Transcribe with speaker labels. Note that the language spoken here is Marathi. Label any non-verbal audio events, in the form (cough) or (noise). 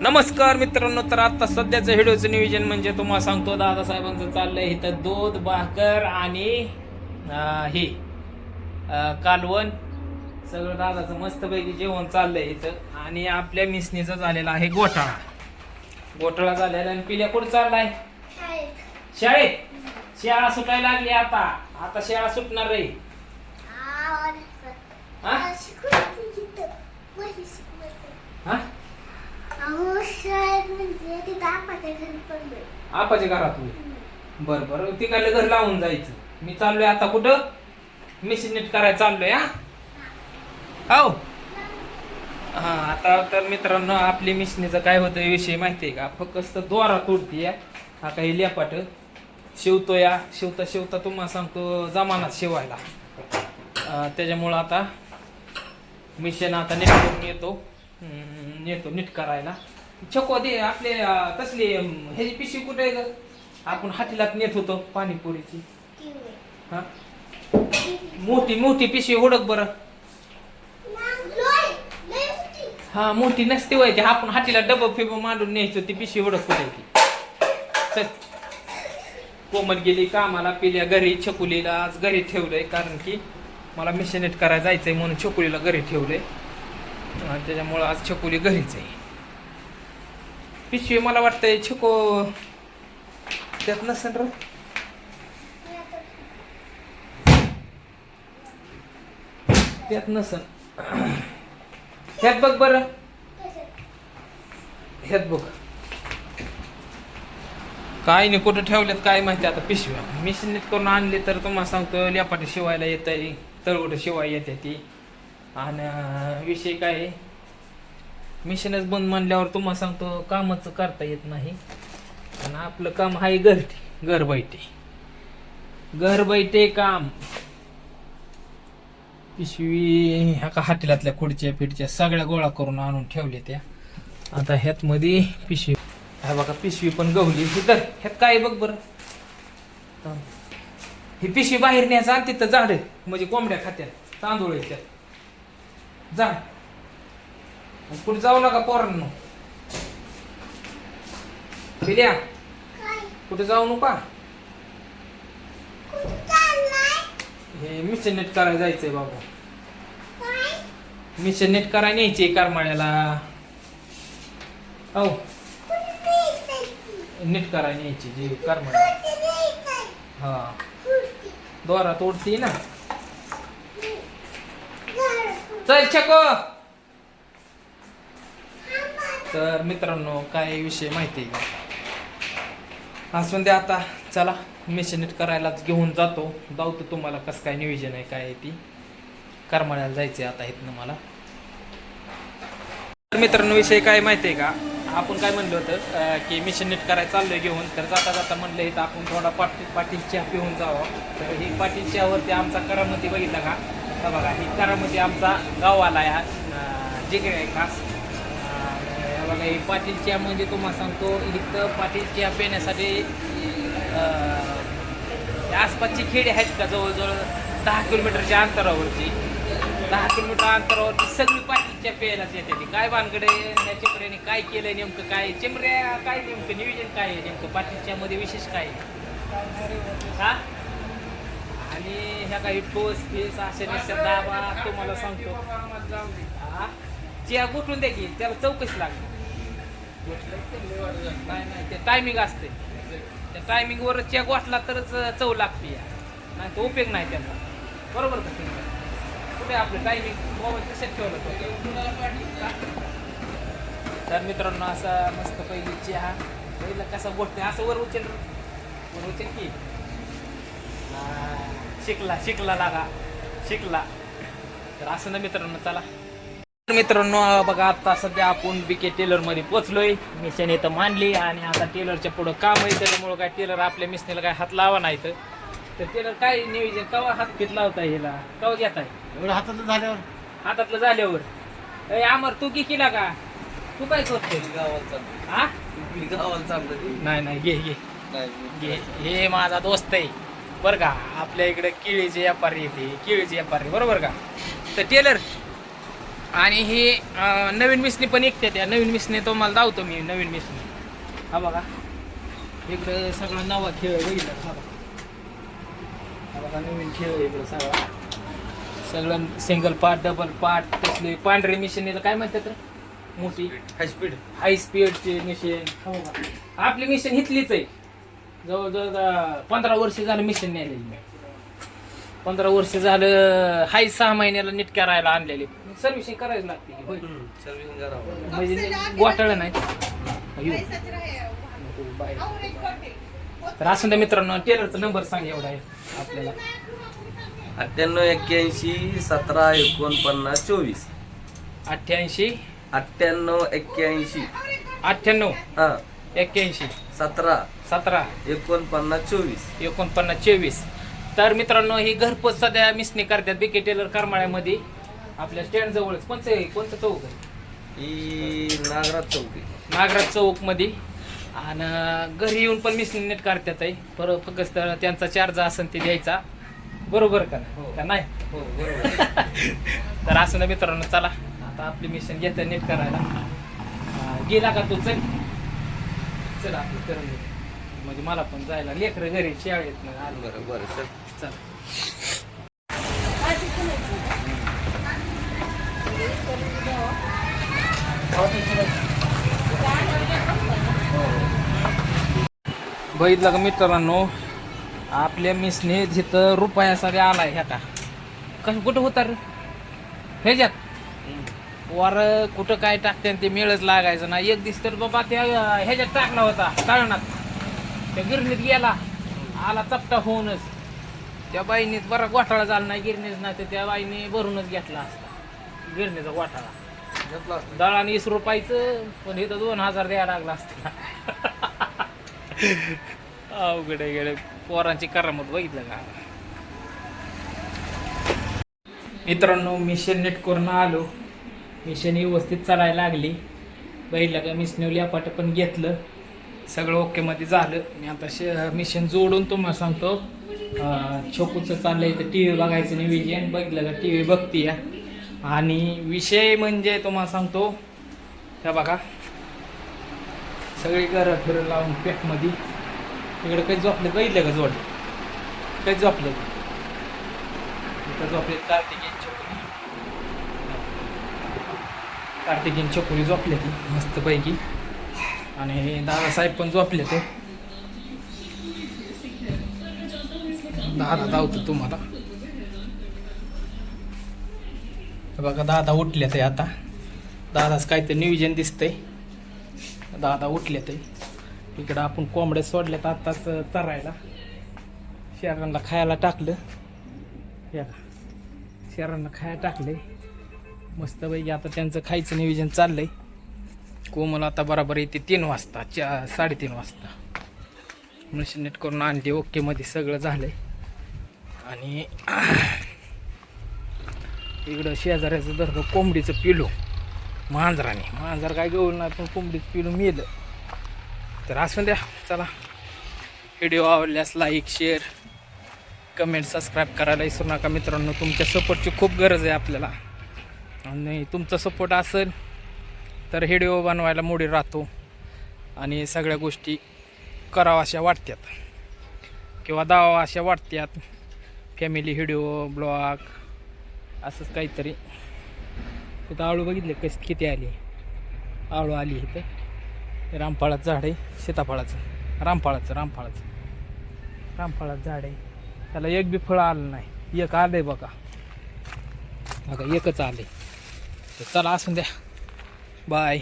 Speaker 1: नमस्कार मित्रांनो तर आता सध्याचं व्हिडिओचं नियोजन म्हणजे तुम्हाला सांगतो दादासाहेबांचं चाललंय इथं दूध भाकर आणि हे कालवण. सगळं दादाचं मस्तपैकी जेवण चाललंय इथं. आणि आपल्या मिसनीचा झालेला आहे गोठाळा गोठाळा झालेला आणि पिल्या कुठं चाललाय? शाळेत. शाळा सुटायला लागली आता. आता शाळा सुटणार रे आपाच्या घरात बर बर. तिकडलं घर लावून जायचं. मी चाललोय आता कुठं? मिशन नीट करायला चाललोय हा? हो हा आता तर मित्रांनो आपली मिशनीचं काय होतं विषय माहितीये का? फक्त दोरा तोडतीय हा? काही लेपाट. शिवतो या. शिवता शिवता तुम्हाला सांगतो जमानात शिवायला. त्याच्यामुळं आता मिशन आता नीट करून येतो. हम्म, येतो नीट करायला. छको दे आपले अं, तसली अं, ह्याची पिशवी कुठे आहे ग आपण हातीला नेत होतो पाणीपुरीची. हा? मोठी मोठी पिशवी ओढक बरं. हा मोठी नसते व्हायची. आपण हातीला डबं फिब मांडून न्यायचो ती पिशवी हुडक कुठे चल. कोमल गेली कामाला पिल्या घरी छकुलीला. आज घरी ठेवलंय कारण की मला मिशनेट करायला जायचंय म्हणून छकुलीला घरी ठेवलंय. आणि त्याच्यामुळं आज छकुली घरीच आहे. पिशवी मला वाटतंय छको त्यात नसेल र. त्यात नसन ह्यात बघ बरं. ह्यात बघ. काय नाही कुठं ठेवल्यात काय माहिती आता पिशव्या. मिशनीत करून आणले तर तुम्हाला सांगतो लेपाटे शिवायला येत आहे तळगुटं शिवाय येते ती. आणि विषय काय मिशनच बंद म्हणल्यावर तुम्हाला सांगतो कामच करता येत नाही. आणि आपलं काम आहे घर घर बैठे. घर बैठे काम. पिशवी ह्या का हाटेलातल्या खुडच्या फिडच्या सगळ्या गोळा करून आणून ठेवल्या त्या. आता ह्यात मध्ये पिशवी. हा बघा पिशवी पण गवली. तर ह्यात काय आहे बघ बरं? ही पिशवी बाहेर न्यायचं आणि तिथं झाड आहे. म्हणजे कोंबड्या खात्यात तांदूळ आहे मग कुठे जाऊ नका पोरांनो. पिल्या कुठे जाऊ नका. हे मिशन नेट करायला जायचंय बाबा. मिशन नेट करायला न्यायचे करमाळ्याला. हो नीट करायला न्यायची जी करमाळ्या हा. दोरा तोडती ना. चल छको. तर मित्रांनो काय विषय माहिती आहे का? असून द्या आता. चला मिशन करायलाच घेऊन जातो. जाऊ तर तुम्हाला कसं काय नियोजन आहे काय आहे ती. करमाळ्याला जायचं आहे आता इथनं मला. तर मित्रांनो विषय काय माहिती आहे का? आपण काय म्हणलं होतं की मिशन नीट करायला चाललोय घेऊन. तर जाता जाता म्हणलं इथं आपण थोडा पाटी पाटील चहा पिऊन जावं. तर ही पाटील चहावरती आमचा करामती बघितला का? तर बघा ही करामती आमचा गाववाला आहे हा, जिगरे आहे खास. अं, हे बघा ही पाटील चहा म्हणजे तुम्हाला सांगतो इथं पाटील चहा पिण्यासाठी आसपासची खेडे आहेत का जवळजवळ दहा किलोमीटरच्या अंतरावरची. दहा किलोमीटर अंतरावरती सगळी पाटीलच्या प्यायलाच येते ती. काय बांधकडे या चिमऱ्याने काय केलं नेमकं काय चिमऱ्या काय नेमकं नियोजन काय आहे नेमकं? पाटीलच्या मध्ये विशेष काय आहे? हा? आणि ह्या काही ठोस फेस असे निश्चित दाबा तुम्हाला सांगतो. हा? चिया गोठून द्या की त्याला चौकशी लागते. नाही नाही ते टायमिंग असते. त्या टायमिंगवर चेक गोठला तरच चव लागते या. नाही तर उपयोग नाही त्याचा. बरोबर का तुम्ही? कुठे आपलं टायमिंग मोबाईल कशात ठेवलं तर मित्रांनो असा मस्त पहिली चहा पहिला कसा गोठते असं वर उचल वर उचल की. शिकला शिकला लागा शिकला. तर असं ना मित्रांनो चला. तर मित्रांनो बघा आता सध्या आपण बीके टेलरमध्ये पोचलोय मिशन इथं मांडली आणि आता टेलरच्या पुढं काम आहे. त्याच्यामुळं काय टेलर आपल्या मिशनीला काय हात लावा नाही तर. तर टेलर काय नियोजन कवा हात फिट लावताय ह्याला? कवा घेताय?
Speaker 2: एवढं हातातलं झाल्यावर.
Speaker 1: हातातलं झाल्यावर. ए अमर तू की केला का तू काय करतोय? हा नाही नाही घे घे. घे हे माझा दोस्त आहे. बरं का आपल्या इकडे केळीचे व्यापारी येते केळीचे व्यापारी बरोबर का? तर टेलर आणि ही अं, नवीन मिसनी पण ऐकते त्या नवीन मिसनी तुम्हाला धावतो मी नवीन मिसनी. हा बघा. इकडं सगळं नवा खेळ आहे बघितलं का? हा बघा. हा बघा नवीन खेळ आहे इकडं सगळा. सगळं सिंगल पार्ट डबल पार्ट तसले पांढरे मिशन काय म्हणतात रे? मोठी.
Speaker 2: हाय स्पीड
Speaker 1: हाय स्पीडची मिशन आपली मिशन हितलीच आहे. जवळजवळ पंधरा वर्ष झालं मिशन न्यायला मी पंधरा वर्ष झालं हाय सहा महिन्याला नीट करायला आणलेली. सर्व्हिसिंग करायला लागते होय.
Speaker 2: सर्व्हिसिंग करावं
Speaker 1: म्हणजे घोटाळा नाही. अयो, नको बाहेर. तर असं त्या मित्रांनो टेलरचा नंबर सांग एवढा आहे आपल्याला.
Speaker 2: अठ्ठ्याण्णव एक्क्याऐंशी सतरा एकोणपन्नास चोवीस.
Speaker 1: अठ्ठ्याऐंशी.
Speaker 2: अठ्ठ्याण्णव एक्क्याऐंशी.
Speaker 1: अठ्ठ्याण्णव.
Speaker 2: हा.
Speaker 1: एक्क्याऐंशी.
Speaker 2: सतरा.
Speaker 1: सतरा.
Speaker 2: एकोणपन्नास चोवीस.
Speaker 1: एकोणपन्नास चोवीस. तर मित्रांनो ही घरपोच सध्या मिसनी करतात. बीके टेलर करमाळ्यामध्ये. आपल्या स्टँड जवळच. कोणचं आहे? कोणतं चौक आहे?
Speaker 2: ही नागराज चौकी
Speaker 1: नागराज चौकमध्ये आणि घरी येऊन पण मिसनी नीट करतात आहे. पर फक्त त्यांचा चार्ज असेल ते द्यायचा. बरोबर का
Speaker 2: हो.
Speaker 1: का नाही?
Speaker 2: हो (laughs) बरोबर.
Speaker 1: तर असं ना मित्रांनो चला. आता आपली मिशन घेतं नीट करायला. अं, गेला का तू? चल. चल आपलं करून घेऊ. म्हणजे मला पण जायला लेकरं घरी शाळेत आलं.
Speaker 2: बरं बरं सर
Speaker 1: चल. बघितलं का मित्रांनो आपल्या मिसने जिथं रुपया सगळ्या आलाय ह्या का कसं कुठं होता रे? ह्याच्यात? वर कुठं काय टाकते ते मिळच लागायचं ना एक दिवस तर बाबा त्या ह्याच्यात टाकला होता तळणात. त्या गिरणीत गेला. आला चपटा होऊनच. त्या बाईने बरा घोटाळा झाला नाही गिरणीच नाही तर त्या बाईने भरूनच घेतला असता. गिरणीचा घोटाळा.
Speaker 2: घेतला असतं.
Speaker 1: दळान वीस रुपयाचं पण इथं दोन हजार द्यायला लागला असता. अवघड गेले. पोरांची करामत बघितलं का? मित्रांनो मिशन नेट करून आलो. मिशन व्यवस्थित चालायला लागली. पहिलं का मिशनवली अपाट पण घेतलं. सगळं ओकेमध्ये झालं. मी आता श मिशन जोडून तुम्हाला सांगतो. अं, छोकूचं आहे तर टी व्ही बघायचं निविजन बघितलं का टी व्ही बघतीय. आणि विषय म्हणजे तुम्हाला सांगतो. त्या बघा. सगळी घरं फिरं लावून पॅकमध्ये तिकडं काही झोपलं बघितलं का जोड काही झोपलं. इथं झोपले कार्तिकेय छोकरी कार्तिकेय छोकरी झोपले ती मस्तपैकी. आणि दादासाहेब पण झोपले ते. दादा धावतो तुम्हाला. बघा दादा उठले ते आता. दादाच काहीतरी नियोजन दिसतंय. दादा उठले ते. इकडं आपण कोंबड्या सोडल्यात आत्ताच चरायला. शेरांना खायला टाकलं. या शेरांना खायला टाकले मस्तपैकी आता त्यांचं खायचं नियोजन चाललंय. कोमल आता बराबर येते तीन वाजता चा साडेतीन वाजता. मशीन नेट करून आणली ओके मध्ये सगळं झालंय. आणि इकडं शेजाऱ्याचं धरलं कोंबडीचं पिलू. मांजराने. मांजर काय गवळ नाही पण कोंबडीचं पिलू मेलं. तर असून द्या चला. व्हिडिओ आवडल्यास लाईक शेअर कमेंट सबस्क्राईब करायला विसरू नका मित्रांनो. तुमच्या सपोर्टची खूप गरज आहे आपल्याला. आणि तुमचा सपोर्ट असेल तर व्हिडिओ बनवायला मोडी राहतो. आणि सगळ्या गोष्टी करावा अशा वाटतात किंवा दावा अशा वाटतात फॅमिली व्हिडिओ ब्लॉग असंच काहीतरी. तिथं आळू बघितले कस किती आली? आळू आली इथं. रामफळाचं झाड आहे सीताफळाचं. रामफळाचं रामफळाचं. रामफळाचं झाड आहे. त्याला एक बी फळं आलं नाही. एक आलं आहे बघा. बघा एकच आलं आहे तर चला असून द्या. बाय.